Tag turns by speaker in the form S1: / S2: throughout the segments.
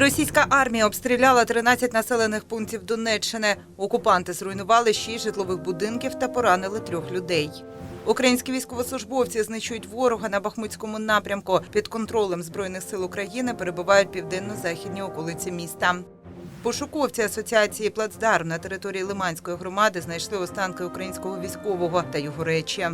S1: Російська армія обстріляла 13 населених пунктів Донеччини. Окупанти зруйнували 6 житлових будинків та поранили трьох людей. Українські військовослужбовці знищують ворога на Бахмутському напрямку. Під контролем збройних сил України перебувають південно-західні околиці міста. Пошуковці асоціації Плацдарм на території Лиманської громади знайшли останки українського військового та його речі.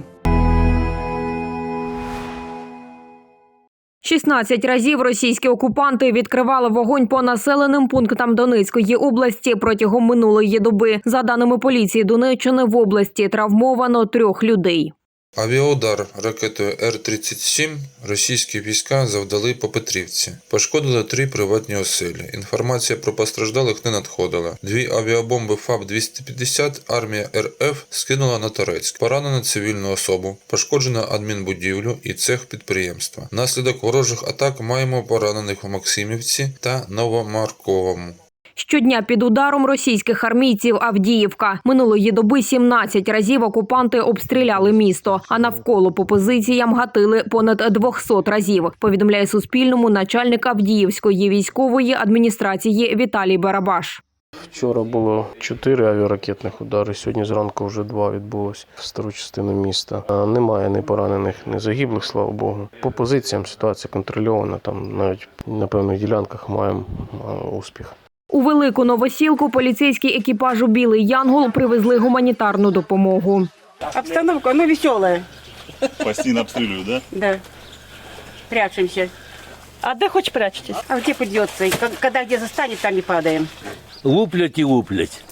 S2: 16 разів російські окупанти відкривали вогонь по населеним пунктам Донецької області протягом минулої доби. За даними поліції Донеччини, в області травмовано трьох людей.
S3: Авіаудар ракетою Р-37 російські війська завдали по Петрівці. Пошкодили три приватні оселі. Інформація про постраждалих не надходила. Дві авіабомби ФАБ-250 армія РФ скинула на Торецьк. Поранено цивільну особу, пошкоджено адмінбудівлю і цех підприємства. Внаслідок ворожих атак маємо поранених у Максимівці та Новомарковому.
S2: Щодня під ударом російських армійців Авдіївка. Минулої доби 17 разів окупанти обстріляли місто, а навколо по позиціям гатили понад 200 разів. Повідомляє Суспільному начальник Авдіївської військової адміністрації Віталій Барабаш.
S4: Вчора було чотири авіаракетних удари. Сьогодні зранку вже два відбулось в стару частину міста. Немає ні поранених, ні загиблих, слава Богу. По позиціям ситуація контрольована. Там навіть на певних ділянках маємо успіх.
S2: У велику новосілку поліцейський екіпажу Білий Янгол привезли гуманітарну допомогу.
S5: Обстановка, ну, веселая.
S6: Постійно обстрілюють, да?
S5: Да. Прячемся.
S7: А де хоч прячетесь?
S5: А где придется? Когда где застанет, там и падаем.
S8: луплять і луплять.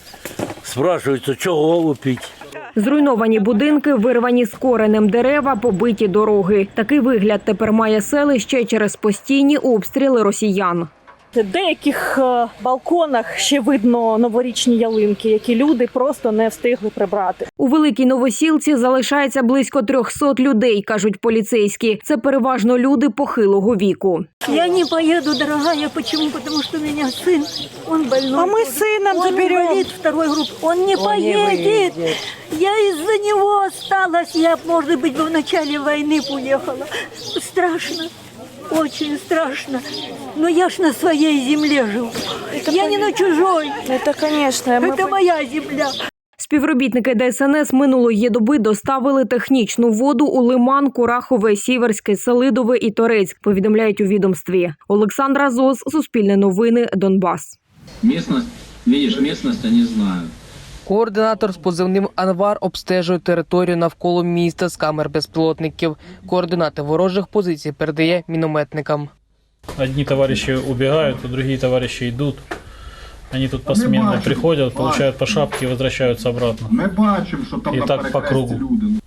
S8: Спрашуються, чого лупить.
S2: Зруйновані будинки, вирвані з коренем дерева, побиті дороги. Такий вигляд тепер має селище через постійні обстріли росіян.
S7: В деяких е, балконах ще видно новорічні ялинки, які люди просто не встигли прибрати.
S2: У великій новосілці залишається близько 300 людей, кажуть поліцейські. Це переважно люди похилого віку.
S9: Я не поеду, дорогая. Почему? Потому что у меня сын, он больной.
S7: А мы с сыном
S9: он
S7: заберем.
S9: инвалид второй группы. Он не поедет. Я из-за него осталась. Я, может быть, бы в начале войны уехала. Страшно. Очень страшно. Но я ж на своей земле живу. я не на чужой.
S7: Це, звісно,
S9: Это моя земля.
S2: Співробітники ДСНС минулої доби доставили технічну воду у Лиман, Курахове, Сіверське, Селидове і Торецьк. Повідомляють у відомстві. Олександра Зос, Суспільне новини, Донбас.
S10: Местность, видишь, местность они знают.
S11: Координатор з позивним Анвар обстежує територію навколо міста з камер безпілотників. Координати ворожих позицій передає мінометникам.
S12: Одни товарищи убегают, а другие товарищи идут. Они тут посменно приходят, получают по шапке и возвращаются обратно.
S6: Ми бачимо, що там
S12: І
S6: на
S12: так по кругу.
S6: люди.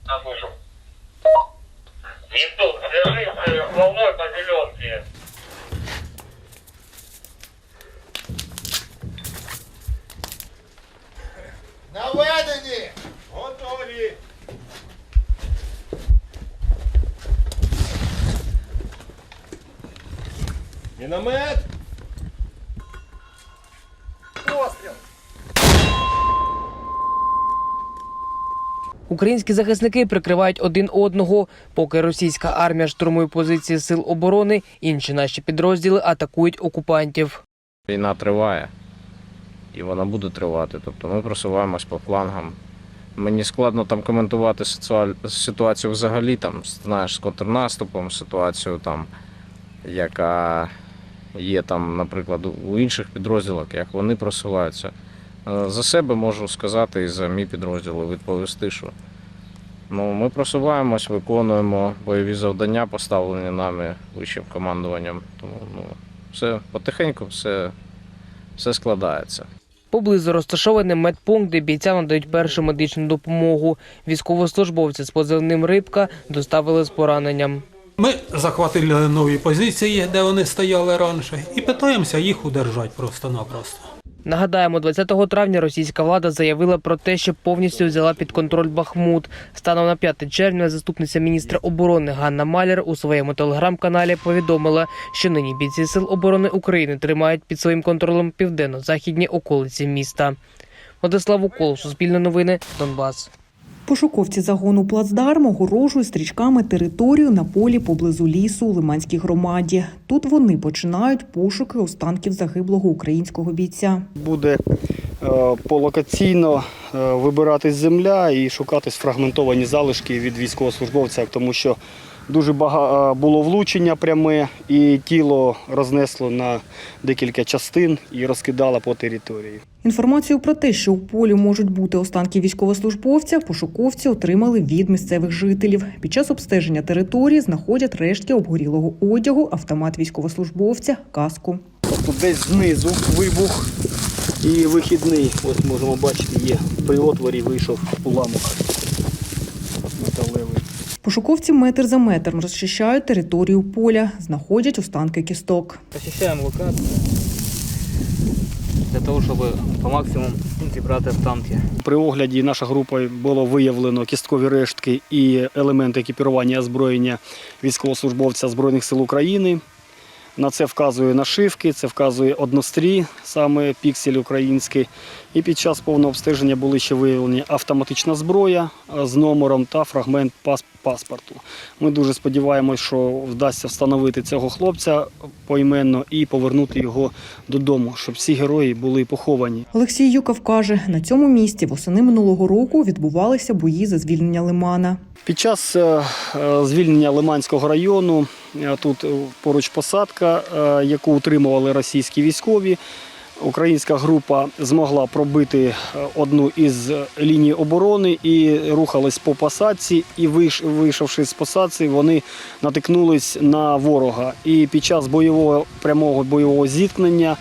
S13: Наведені! Готові! Міномет! Постріл!
S11: Українські захисники прикривають один одного. Поки російська армія штурмує позиції сил оборони, інші наші підрозділи атакують окупантів.
S4: Війна триває, і вона буде тривати. Тобто ми просуваємось по флангам. Мені складно там коментувати ситуацію взагалі, там, знаєш, з контрнаступом, ситуацію, там, яка є там, наприклад, у інших підрозділах, як вони просуваються. Е, За себе можу сказати і за мій підрозділ відповісти, що ну, ми просуваємось, виконуємо бойові завдання, поставлені нами вищим командуванням. Тому ну, все потихеньку, все, все складається.
S11: Поблизу розташований медпункт, де бійцям надають першу медичну допомогу. Військовослужбовці з позивним рибка доставили з пораненням.
S12: Ми захватили нові позиції, де вони стояли раніше, і питаємося їх удержати просто-напросто.
S11: Нагадаємо, 20 травня російська влада заявила про те, що повністю взяла під контроль Бахмут. Станом на 5 червня заступниця міністра оборони Ганна Маляр у своєму телеграм-каналі повідомила, що нині бійці сил оборони України тримають під своїм контролем південно-західні околиці міста. Владислав Укол, Суспільне новини, Донбас.
S7: Пошуковці загону плацдарм огорожують стрічками територію на полі поблизу лісу у Лиманській громаді. Тут вони починають пошуки останків загиблого українського бійця.
S14: буде е, полокаційно е, вибиратись земля і шукати сфрагментовані залишки від військовослужбовця, тому що дуже багато було влучення пряме, і тіло рознесло на декілька частин і розкидало по території.
S7: Інформацію про те, що у полі можуть бути останки військовослужбовця, пошуковці отримали від місцевих жителів. Під час обстеження території знаходять рештки обгорілого одягу, автомат військовослужбовця, каску.
S14: Тобто десь знизу вибух і вихідний, ось можемо бачити, є при отворі вийшов уламок.
S7: Пошуковці метр за метром розчищають територію поля, знаходять останки кісток.
S15: Очищаємо локацію для того, щоб по максимуму зібрати останки.
S14: При огляді наша група було виявлено кісткові рештки і елементи екіпірування озброєння військовослужбовця Збройних сил України. На це вказує нашивки, це вказує однострій, саме піксель український. І під час повного обстеження були ще виявлені автоматична зброя е, з номером та фрагмент паспорту. Ми дуже сподіваємось, що вдасться встановити цього хлопця поіменно і повернути його додому, щоб всі герої були поховані.
S7: Олексій Юков каже, на цьому місці восени минулого року відбувалися бої за звільнення Лимана.
S14: Під час е, е, звільнення Лиманського району тут поруч посадка, яку утримували російські військові. Українська група змогла пробити е, одну із ліній оборони і рухались по посадці. І вийшовши з посадці, вони натикнулись на ворога. І під час бойового прямого бойового зіткнення е,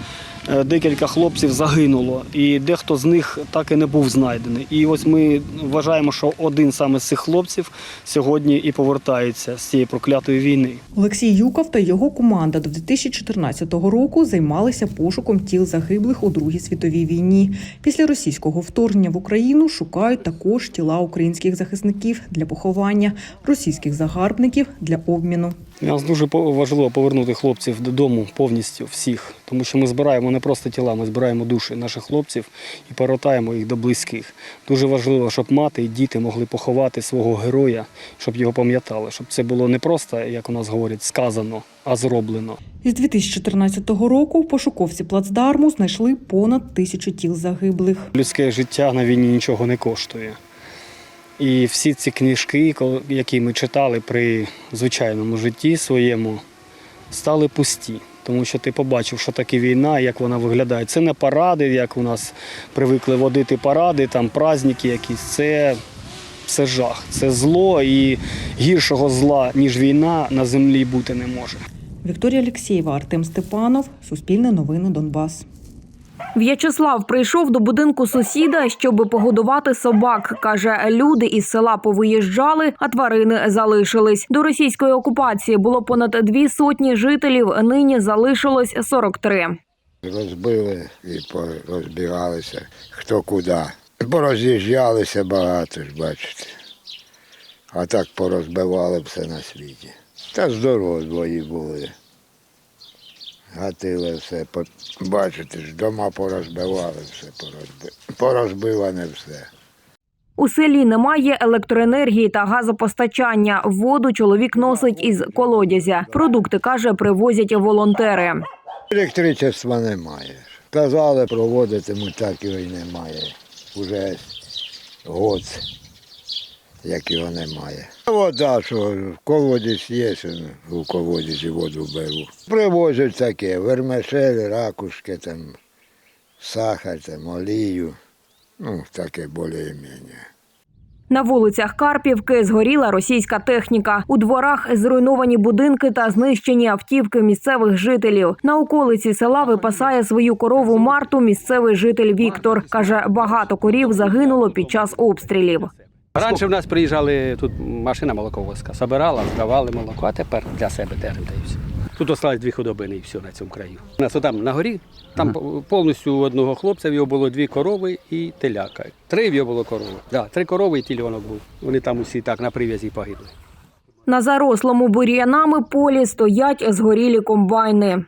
S14: декілька хлопців загинуло, і дехто з них так і не був знайдений. І ось ми вважаємо, що один саме з цих хлопців сьогодні і повертається з цієї проклятої війни.
S7: Олексій Юков та його команда до 2014 року займалися пошуком тіл загиблих у Другій світовій війні. Після російського вторгнення в Україну шукають також тіла українських захисників для поховання, російських загарбників для обміну.
S14: Нас дуже важливо повернути хлопців додому повністю всіх, тому що ми збираємо не просто тіла, ми збираємо душі наших хлопців і повертаємо їх до близьких. Дуже важливо, щоб мати і діти могли поховати свого героя, щоб його пам'ятали, щоб це було не просто, як у нас говорять, сказано, а зроблено.
S7: Із 2014 року пошуковці плацдарму знайшли понад тисячу тіл загиблих.
S14: Людське життя на війні нічого не коштує. І всі ці книжки, які ми читали при звичайному житті своєму, стали пусті. Тому що ти побачив, що таке війна, як вона виглядає. Це не паради, як у нас привикли водити паради, там праздники якісь. Це, це жах, це зло і гіршого зла, ніж війна, на землі бути не може.
S7: Вікторія Алексєєва, Артем Степанов, Суспільне новини Донбас.
S2: В'ячеслав прийшов до будинку сусіда, щоб погодувати собак. каже, люди із села повиїжджали, а тварини залишились. До російської окупації було понад дві сотні жителів. Нині залишилось 43.
S16: Розбили і розбігалися хто куди. Пороз'їжджалися багато ж, бачите. А так порозбивали все на світі. Та здорові були. Гатили все. Бачите ж, дома порозбивали все, порозбиване все.
S2: У селі немає електроенергії та газопостачання. Воду чоловік носить із колодязя. Продукти каже, привозять волонтери.
S16: Електричества немає. Казали, проводитимуть, так його й немає. Уже год, як його немає. Вода, що в колодязь є, у колодязі воду беру. Привозять таке, вермишель, ракушки, там, сахар, там, олію. Ну, таке більш-менш.
S2: На вулицях Карпівки згоріла російська техніка. У дворах зруйновані будинки та знищені автівки місцевих жителів. На околиці села випасає свою корову Марту. Місцевий житель Віктор каже, багато корів загинуло під час обстрілів.
S15: Раніше в нас приїжджали тут машина молоковозка, собирала, здавали молоко, а тепер для себе терем та і все. Тут осталось дві худобини і все на цьому краю. У нас там на горі, там повністю у одного хлопця в його було дві корови і теляка. Три в його було корови. Да, три корови і тільонок був. Вони там усі так на прив'язі погибли.
S2: На зарослому бур'янами полі стоять згорілі комбайни.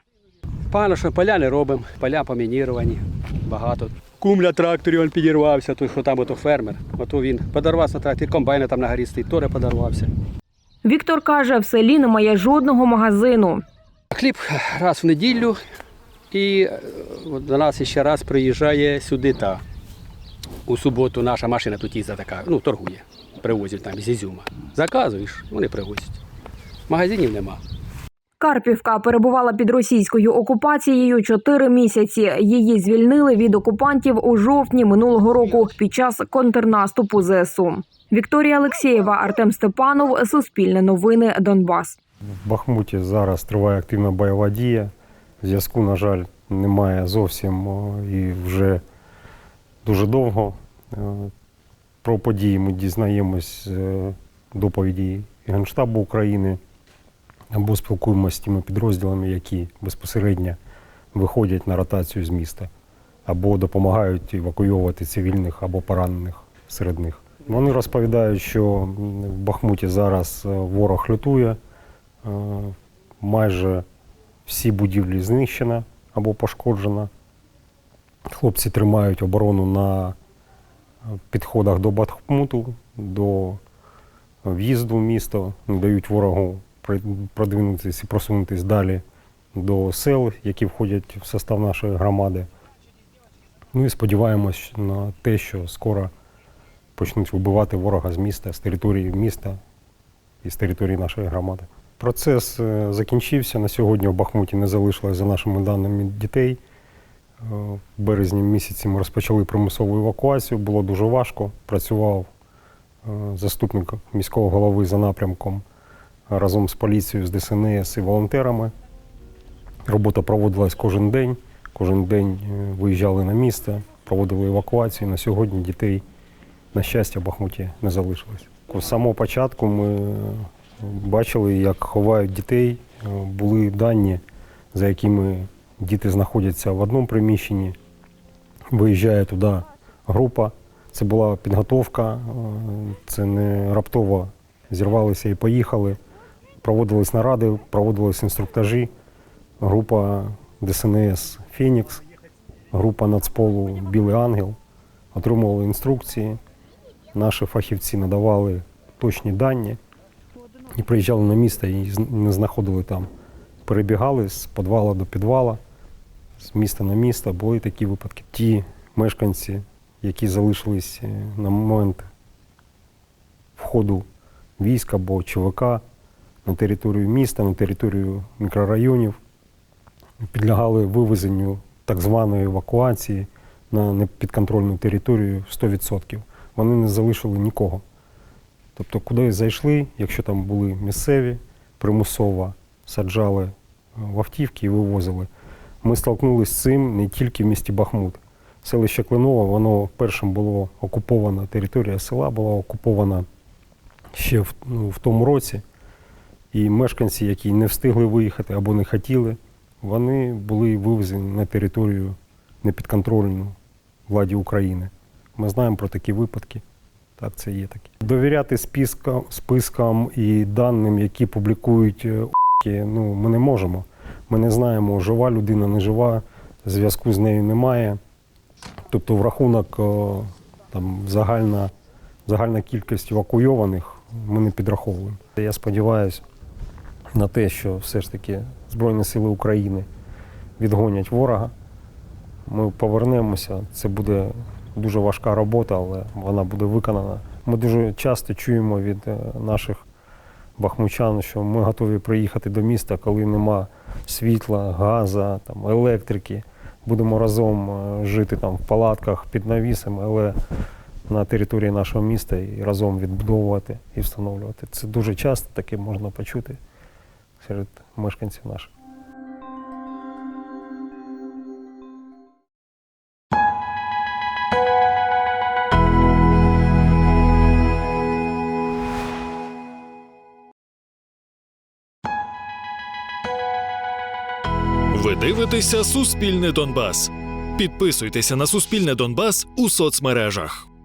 S15: Погано, що поля не робимо, поля помініровані, багато. Кум на тракторі він підірвався, той, що там ото фермер. Ото він подорвався на тракторі, комбайна там на горі стоїть, теж подорвався.
S2: Віктор каже, в селі немає жодного магазину.
S15: Хліб раз в неділю, і е, до нас ще раз приїжджає сюди та. У суботу наша машина тут їздить така, ну, торгує, привозять там з Ізюма. Заказуєш, вони привозять. Магазинів нема.
S2: Карпівка перебувала під російською окупацією чотири місяці. Її звільнили від окупантів у жовтні минулого року під час контрнаступу ЗСУ. Вікторія Алексєєва, Артем Степанов, Суспільне новини, Донбас.
S17: В Бахмуті зараз триває активна бойова дія. Зв'язку, на жаль, немає зовсім і вже дуже довго. Е, Про події ми дізнаємось е, доповіді Генштабу України або спілкуємося з тими підрозділами, які безпосередньо виходять на ротацію з міста, або допомагають евакуйовувати цивільних або поранених серед них. Вони розповідають, що в Бахмуті зараз е, ворог лютує, Е, майже всі будівлі знищено або пошкоджено. Хлопці тримають оборону на е, підходах до Бахмуту, до в'їзду в місто, не дають ворогу продвинутися і просунутися далі до сел, які входять в состав нашої громади. Ну і сподіваємось на те, що скоро почнуть вибивати ворога з міста, з території міста і з території нашої громади. Процес е, закінчився. На сьогодні в Бахмуті не залишилось, за нашими даними, дітей. Е, В березні місяці ми розпочали примусову евакуацію. Було дуже важко. Працював е, заступник міського голови за напрямком разом з поліцією, з ДСНС і волонтерами. Робота проводилась кожен день. Кожен день е, виїжджали на місце, проводили евакуацію. На сьогодні дітей, на щастя, в Бахмуті не залишилось. З самого початку ми е, бачили, як ховають дітей. Е, Були дані, за якими діти знаходяться в одному приміщенні. Виїжджає туди група. Це була підготовка, це не раптово зірвалися і поїхали. Проводились наради, проводились інструктажі. Група ДСНС Фінікс, група Нацполу Білий Ангел отримували інструкції. Наші фахівці надавали точні дані і приїжджали на місто і не знаходили там. Перебігали з підвала до підвала, з міста на місто. Були такі випадки. Ті мешканці, які залишились е, на момент входу військ або ЧВК на територію міста, на територію мікрорайонів, підлягали вивезенню так званої евакуації на непідконтрольну територію 100%. Вони не залишили нікого. Тобто, куди зайшли, якщо там були місцеві, примусово саджали е, в автівки і вивозили. Ми столкнулися з цим не тільки в місті Бахмут. Селище Клиново, воно першим було окупована територія села, була окупована ще в, ну, в тому році. І мешканці, які не встигли виїхати або не хотіли, вони були вивезені на територію непідконтрольну владі України. Ми знаємо про такі випадки. Так, це є такі. Довіряти спискам, спискам і даним, які публікують е, ну, ми не можемо. Ми не знаємо, жива людина, не жива, зв'язку з нею немає. Тобто, в рахунок там, загальна, загальна кількість евакуйованих ми не підраховуємо. Я сподіваюся на те, що все ж таки Збройні Сили України відгонять ворога. Ми повернемося. Це буде дуже важка робота, але вона буде виконана. Ми дуже часто чуємо від е, наших бахмучан, що ми готові приїхати до міста, коли нема світла, газу, там, електрики. Будемо разом е, жити там в палатках під навісами, але на території нашого міста і разом відбудовувати і встановлювати. Це дуже часто таке можна почути серед мешканців наших.
S18: Ви дивитеся Суспільне Донбас. Підписуйтеся на Суспільне Донбас у соцмережах.